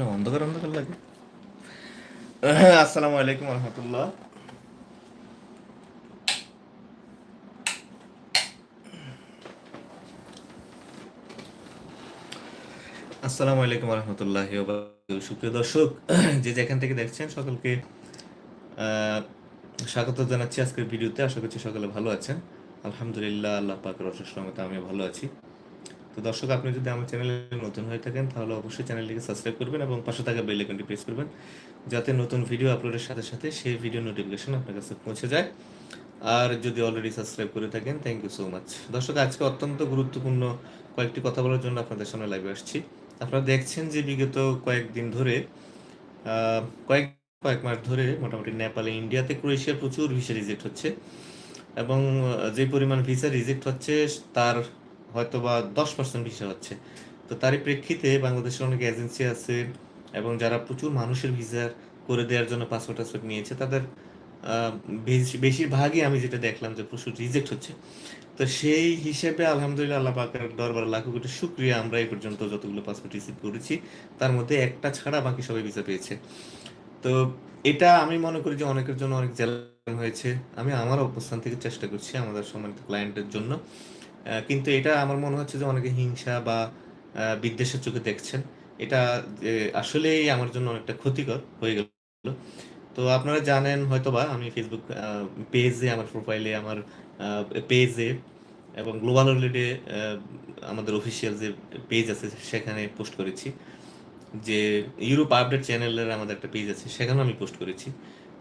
কীরকম অন্ধকার অন্ধকার লাগে আসসালামু আলাইকুম রহমতুল্লাহ। আসসালামু আলাইকুম রহমতুল্লাহ সুপ্রিয় দর্শক, যে যেখান থেকে দেখছেন সকলকে স্বাগত জানাচ্ছি আজকের ভিডিওতে। আশা করছি সকলে ভালো আছেন। আলহামদুলিল্লাহ, আল্লাহ পাকের অশেষ রহমতে আমি ভালো আছি। তো দর্শক, আপনি যদি আমার চ্যানেলে নতুন হয়ে থাকেন, তাহলে অবশ্যই চ্যানেলটিকে সাবস্ক্রাইব করবেন এবং পাশে থাকা বেল আইকনটি প্রেস করবেন, যাতে নতুন ভিডিও আপলোডের সাথে সাথে সেই ভিডিও নোটিফিকেশন আপনার কাছে পৌঁছে যায়। আর যদি অলরেডি সাবস্ক্রাইব করে থাকেন থ্যাংক ইউ সো মাচ দর্শক, আজকে অত্যন্ত গুরুত্বপূর্ণ কয়েকটি কথা বলার জন্য আপনাদের সামনে লাইভে আসছি। আপনারা দেখছেন যে বিগত কয়েকদিন ধরে কয়েক কয়েক মাস ধরে মোটামুটি নেপালে, ইন্ডিয়াতে ক্রোয়েশিয়ার প্রচুর ভিসা রিজেক্ট হচ্ছে এবং যে পরিমাণ ভিসা রিজেক্ট হচ্ছে, তার হয়তো বা দশ পার্সেন্ট ভিসা হচ্ছে। তো তারই প্রেক্ষিতে বাংলাদেশের অনেক এজেন্সি আছে এবং যারা প্রচুর মানুষের ভিসা করে দেওয়ার জন্য পাসপোর্ট টাসপোর্ট নিয়েছে, তাদের বেশিরভাগই আমি যেটা দেখলাম যে প্রচুর রিজেক্ট হচ্ছে। তো সেই হিসেবে আলহামদুলিল্লাহ আল্লাহ পাকের দরবার লাখো কোটি শুক্রিয়া। আমরা এই পর্যন্ত যতগুলো পাসপোর্ট রিসিভ করেছি, তার মধ্যে একটা ছাড়া বাকি সবাই ভিসা পেয়েছে। তো এটা আমি মনে করি যে অনেকের জন্য অনেক চ্যালেঞ্জ হয়েছে। আমি আমার অবস্থান থেকে চেষ্টা করছি আমাদের সম্মানিত ক্লায়েন্টের জন্য। কিন্তু এটা আমার মনে হচ্ছে যে অনেকে হিংসা বা বিদ্বেষের চোখে দেখছেন। এটা আসলেই আমার জন্য অনেকটা ক্ষতিকর হয়ে গেল। তো আপনারা জানেন হয়তোবা, আমি ফেসবুক পেজে আমার প্রোফাইলে আমার পেজে এবং গ্লোবাল হলিডে আমাদের অফিসিয়াল যে পেজ আছে, সেখানে পোস্ট করেছি। যে ইউরোপ আপডেট চ্যানেলের আমাদের একটা পেজ আছে, সেখানেও আমি পোস্ট করেছি।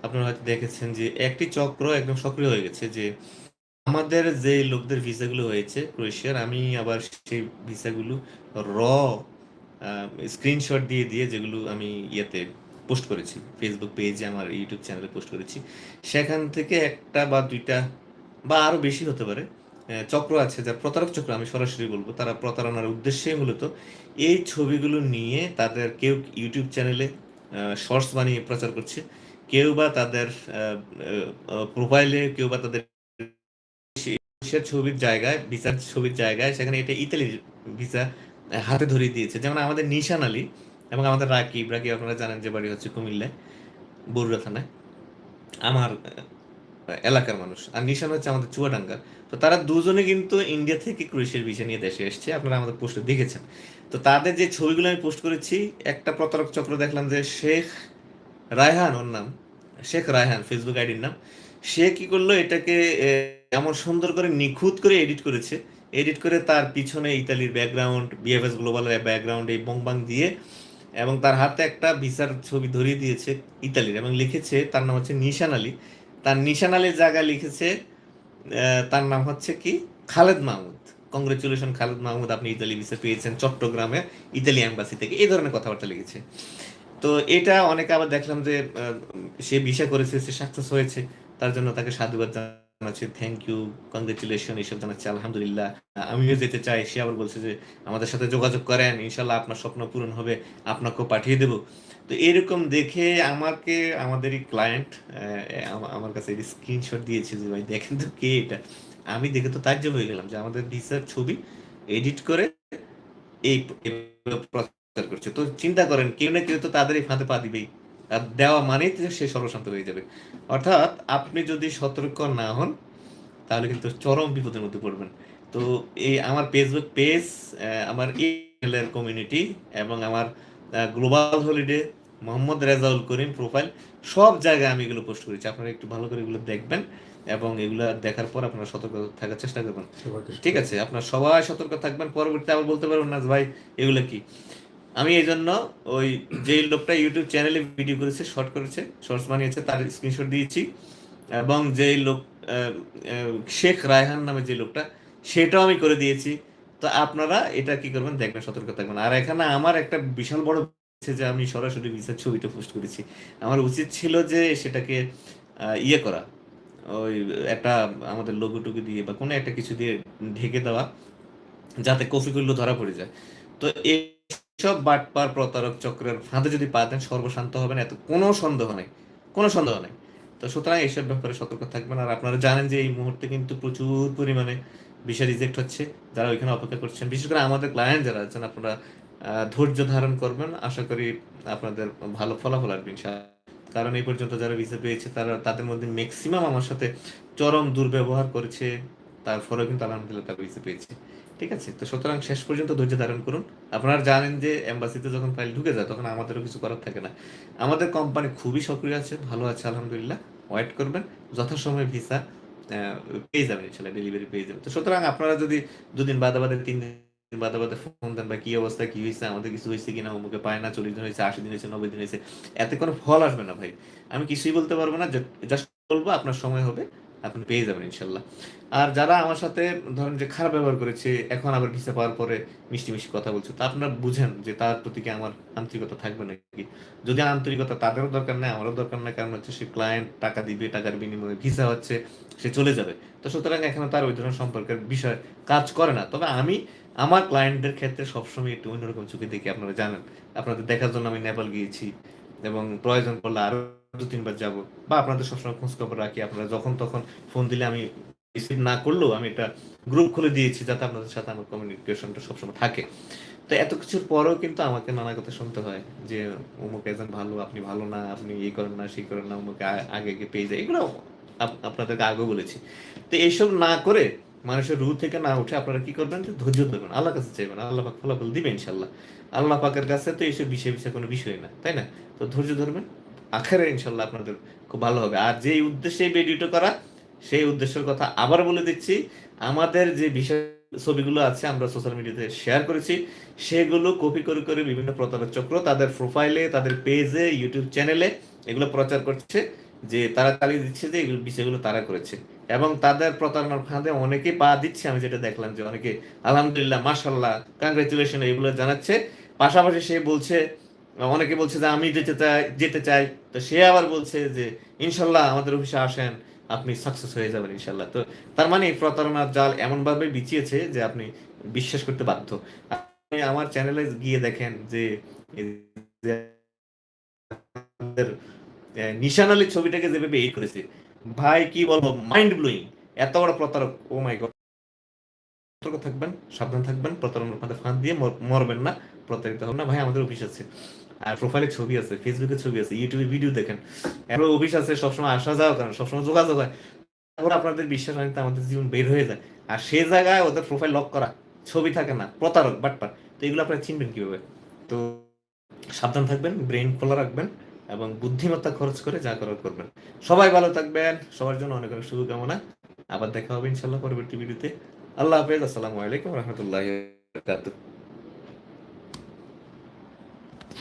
আপনারা হয়তো দেখেছেন যে একটি চক্র একদম সক্রিয় হয়ে গেছে যে আমাদের যে লোকদের ভিসাগুলো হয়েছে ক্রোয়েশিয়ার, আমি আবার সেই ভিসাগুলো র স্ক্রিনশট দিয়ে দিয়ে যেগুলো আমি ইয়েতে পোস্ট করেছি ফেসবুক পেজে আমার ইউটিউব চ্যানেলে পোস্ট করেছি, সেখান থেকে একটা বা দুইটা বা আরও বেশি হতে পারে চক্র আছে যা প্রতারক চক্র, আমি সরাসরি বলব, তারা প্রতারণার উদ্দেশ্যে মূলত এই ছবিগুলো নিয়ে তাদের কেউ ইউটিউব চ্যানেলে শর্টস বানিয়ে প্রচার করছে, কেউ বা তাদের প্রোফাইলে কেউ বা তাদের সে ছবির জায়গায়, ভিসার ছবির জায়গায় সেখানে এটা ইতালির ভিসা হাতে ধরিয়ে দিয়েছে। যেমন আমাদের নিশান আলী এবং আমাদের রাকিব রাকিব আপনারা জানেন যে বাড়ি হচ্ছে কুমিল্লায়, বরুড়া থানায়, আমার এলাকার মানুষ। আর নিশান হচ্ছে আমাদের চুয়াডাঙ্গা। তো তারা দুজনে কিন্তু ইন্ডিয়া থেকে ক্রুশের ভিসা নিয়ে দেশে এসছে। আপনারা আমাদের পোস্টে দেখেছেন। তো তাদের যে ছবিগুলো আমি পোস্ট করেছি, একটা প্রতারক চক্র দেখলাম যে শেখ রায়হান, ওর নাম, শেখ রায়হান ফেসবুক আইডির নাম। সে কি করল, এটাকে এমন সুন্দর করে নিখুঁত করে এডিট করেছে। এডিট করে তার পিছনে ইতালির ব্যাকগ্রাউন্ড বিএফএস গ্লোবালের ব্যাকগ্রাউন্ড এই বংবাং দিয়ে এবং তার হাতে একটা ভিসার ছবি ধরিয়ে দিয়েছে ইতালির এবং লিখেছে, তার নাম হচ্ছে নিশান আলী। তার নিশান আলীর জায়গায় লিখেছে তার নাম হচ্ছে কি? খালেদ মাহমুদ। কংগ্রেচুলেশন খালেদ মাহমুদ, আপনি ইতালি ভিসা পেয়েছেন চট্টগ্রামে, ইতালি এম্বাসি থেকে। এই ধরনের কথাবার্তা লিখেছে। তো এটা অনেকে আবার দেখলাম যে সে ভিসা করেছে, সে সাকসেস হয়েছে, তার জন্য তাকে সাধুবাদ জানাচ্ছি থ্যাংক ইউ এইসব জানাচ্ছি, আলহামদুলিল্লাহ। আমিও যেতে চাই, সে আবার বলছে যে আমাদের সাথে যোগাযোগ করেন ইনশাল্লাহ আপনার স্বপ্ন পূরণ হবে, আপনাকেও পাঠিয়ে দেবো। তো এরকম দেখে আমাকে, আমাদেরই ক্লায়েন্ট আমার কাছে স্ক্রিনশট দিয়েছে যে, ভাই, দেখেন তো কে এটা? আমি দেখে তো তাজ্জব হয়ে গেলাম যে, আমাদের ভিসার ছবি এডিট করে এই প্রচার করছে। তো চিন্তা করেন, কেউ না কেউ তো তাদের এই ফাঁদে পা দিবেই। দেওয়া মানেই সে সর্বশান্ত হয়ে যাবে। অর্থাৎ আপনি যদি সতর্ক না হন তাহলে কিন্তু চরম বিপদের মধ্যে পড়বেন। তো এই আমার ফেসবুক পেজ আমার ইমেলের কমিউনিটি এবং আমার global holiday Mohammad Rezaul Karim profile সব জায়গায় আমি এগুলো পোস্ট করেছি। আপনারা একটু ভালো করে এগুলো দেখবেন এবং এগুলো দেখার পর আপনারা সতর্ক থাকার চেষ্টা করবেন। ঠিক আছে আপনার সবাই সতর্ক থাকবেন। পরবর্তীতে আবার বলতে পারবেন না যে ভাই এগুলো কি? আমি এই জন্য ওই যে লোকটা ইউটিউব চ্যানেলে ভিডিও করেছে শর্ট করেছে শর্টস বানিয়েছে, তার স্ক্রিনশট দিয়েছি। এবং যে লোক শেখ রায়হান নামে যে লোকটা, সেটাও আমি করে দিয়েছি। তো আপনারা এটা কি করবেন, দেখবেন, সতর্ক থাকবেন। আর এখানে আমার একটা বিশাল বড় যে আমি সরাসরি ভিসার ছবিটা পোস্ট করেছি। আমার উচিত ছিল যে সেটাকে ইয়ে করা। ওই একটা আমাদের লোগো টুকু দিয়ে বা কোনো একটা কিছু দিয়ে ঢেকে দেওয়া, যাতে কফিগুলো ধরা পড়ে যায়। তো এইসব বাটপার প্রতারক চক্রের ফাঁদে যদি পা দেন, সর্বশান্ত হবেন, এত কোনো সন্দেহ নেই, কোনো সন্দেহ নেই। তো সুতরাং এইসব ব্যাপারে সতর্ক থাকবেন, আর আপনারা জানেন যে এই মুহূর্তে কিন্তু প্রচুর পরিমাণে বিষয় রিজেক্ট হচ্ছে, যারা ওইখানে অপেক্ষা করছেন। বিশেষ করে আমাদের ক্লায়েন্ট যারা আছেন, আপনারা ধৈর্য ধারণ করবেন। আশা করি আপনাদের ভালো ফলাফল আসবে কারণ এই পর্যন্ত যারা ভিসা পেয়েছে, তারা, তাদের মধ্যে ম্যাক্সিমাম আমার সাথে চরম দুর্ব্যবহার করেছে, তারপরেও কিন্তু আলহামদুলিল্লাহ তারা ভিসা পেয়েছে। ঠিক আছে, তো সুতরাং শেষ পর্যন্ত ধৈর্য ধারণ করুন। আপনারা জানেন যে এম্বাসিতে যখন ফাইল ঢুকে যায়, তখন আমাদেরও কিছু করার থাকে না। আমাদের কোম্পানি খুবই সক্রিয় আছে, ভালো আছে, আলহামদুলিল্লাহ। ওয়েট করবেন, যথাসময়ে ভিসা পেয়ে যাবেন ইনশাল্লাহ ডেলিভারি পেয়ে যাবেন। তো সুতরাং আপনারা যদি দুদিন বাদে বাদে তিন দিন বাদে বাদে ফোন দেন বা কি অবস্থা, কি হয়েছে আমাদের কিছু হয়েছে কিনা, অমুকে পায় না, চল্লিশ দিন হয়েছে আশি দিন হয়েছে নব্বই দিন হয়েছে এতে কোনো ফল আসবে না, ভাই। আমি কিছুই বলতে পারব না জাস্ট বলব, আপনার সময় হবে। আপনি পেয়ে যাবেন ইনশাল্লাহ। আর যারা আমার সাথে ধরেন যে খারাপ ব্যবহার করেছে, এখন আবার ভিসা পাওয়ার পরে মিষ্টি মিষ্টি কথা বলছে, তা আপনারা বুঝেন যে তার প্রতি কি আমার আন্তরিকতা থাকবে নাকি? যদি আন্তরিকতা তাদেরও দরকার নেই, আমারও দরকার নেই, কারণ হচ্ছে সে ক্লায়েন্ট টাকা দিবে, টাকার বিনিময়ে ভিসা হচ্ছে, সে চলে যাবে। তো সুতরাং এখানে তার ওই ধরনের সম্পর্কের বিষয় কাজ করে না। তবে আমি আমার ক্লায়েন্টদের ক্ষেত্রে সবসময় একটু অন্যরকম চোখে দেখি, আপনারা জানেন। আপনাদের দেখার জন্য আমি নেপাল গিয়েছি। এবং প্রয়োজন পড়লে আরও দু তিনবার যাব। বা আপনাদের সবসময় খোঁজ খবর রাখি। আপনারা যখন তখন ফোন দিলে আমি রিসিভ না করলেও আমি একটা গ্রুপ খুলে দিয়েছি যাতে আপনাদের সাথে আমার কমিউনিকেশনটা সবসময় থাকে। তো এত কিছুর পরেও কিন্তু আমাকে নানা কথা শুনতে হয় যে অমুক এজেন্ট ভালো, আপনি ভালো না, আপনি এই করেন না, সেই করেন না অমুকে আগে আগে পেয়ে যায়। এগুলো আপ- আপনাদেরকে আগেও বলেছি। তো এইসব না করে মানুষের রু থেকে না উঠে আপনারা কি করবেন? যে ধৈর্য ধরবেন। আল্লাহ কাছে চাইবেন। আল্লাহ পাক ফলাফল দিবে ইনশাল্লাহ আল্লাহ পাকের কাছে তো এইসব বিষয় বিষয় কোনো বিষয় না, তাই না? তো ধৈর্য ধরবেন। আখেরে ইনশাল্লাহ আপনাদের খুব ভালো হবে। আর যেই উদ্দেশ্যে ভিডিওটা করা, সেই উদ্দেশ্যের কথা আবার বলে দিচ্ছি। আমাদের যে বিষয় ছবিগুলো আছে, আমরা সোশ্যাল মিডিয়াতে শেয়ার করেছি। সেগুলো কপি করে করে বিভিন্ন প্রতারক চক্র তাদের প্রোফাইলে তাদের পেজে ইউটিউব চ্যানেলে এগুলো প্রচার করছে। যে তারা চালিয়ে দিচ্ছে যে এগুলো বিষয়গুলো তারা করেছে। এবং তাদের প্রতারণার ফাঁদে অনেকে পা দিচ্ছে। আমি যেটা দেখলাম যে অনেকে, আলহামদুলিল্লাহ মাশাল্লাহ কংগ্রেচুলেশন এগুলো জানাচ্ছে। পাশাপাশি সে বলছে, অনেকে বলছে যে, আমি যেতে চাই যেতে চাই। তো সে আবার বলছে যে ইনশাল্লাহ আমাদের অফিসে আসেন, আপনি সাকসেস হয়ে যাবেন ইনশাল্লাহ তো তার মানে এই প্রতারণার জাল এমন ভাবে বিছিয়েছে যে আপনি বিশ্বাস করতে বাধ্য। আপনি আমার চ্যানেলে গিয়ে দেখেন যে নিশান আলীর ছবিটাকে যেভাবে এই করেছে, ভাই কি বলব মাইন্ড ব্লোয়িং এত বড় প্রতারক ও মাই গড সতর্ক থাকবেন, সাবধান থাকবেন ফাঁদে ফাঁদ দিয়ে মরবেন না, প্রতারিত হবেন না। ভাই, আমাদের অফিস আছে, আর প্রোফাইলে ছবি আছে ফেসবুকে ছবি আছে ইউটিউবে ভিডিও দেখেন। এবার অফিস আছে, সবসময় আসা যাওয়া করেন, সবসময় যোগাযোগ হয়। তারপর আপনাদের বিশ্বাস হয় আমাদের জীবন বের হয়ে যায়। আর সে জায়গায় ওদের প্রোফাইল লক করা, ছবি থাকে না, প্রতারক, বাটপার। তো এগুলো আপনারা চিনবেন কীভাবে? তো সাবধান থাকবেন ব্রেন খোলা রাখবেন। এবং বুদ্ধিমত্তা খরচ করে যা করার করবেন। সবাই ভালো থাকবেন। সবার জন্য অনেক অনেক শুভকামনা। আবার দেখা হবে ইনশাল্লাহ পরবর্তী ভিডিওতে। আল্লাহ হাফেজ। আসসালামু আলাইকুম রহমতুল্লাহ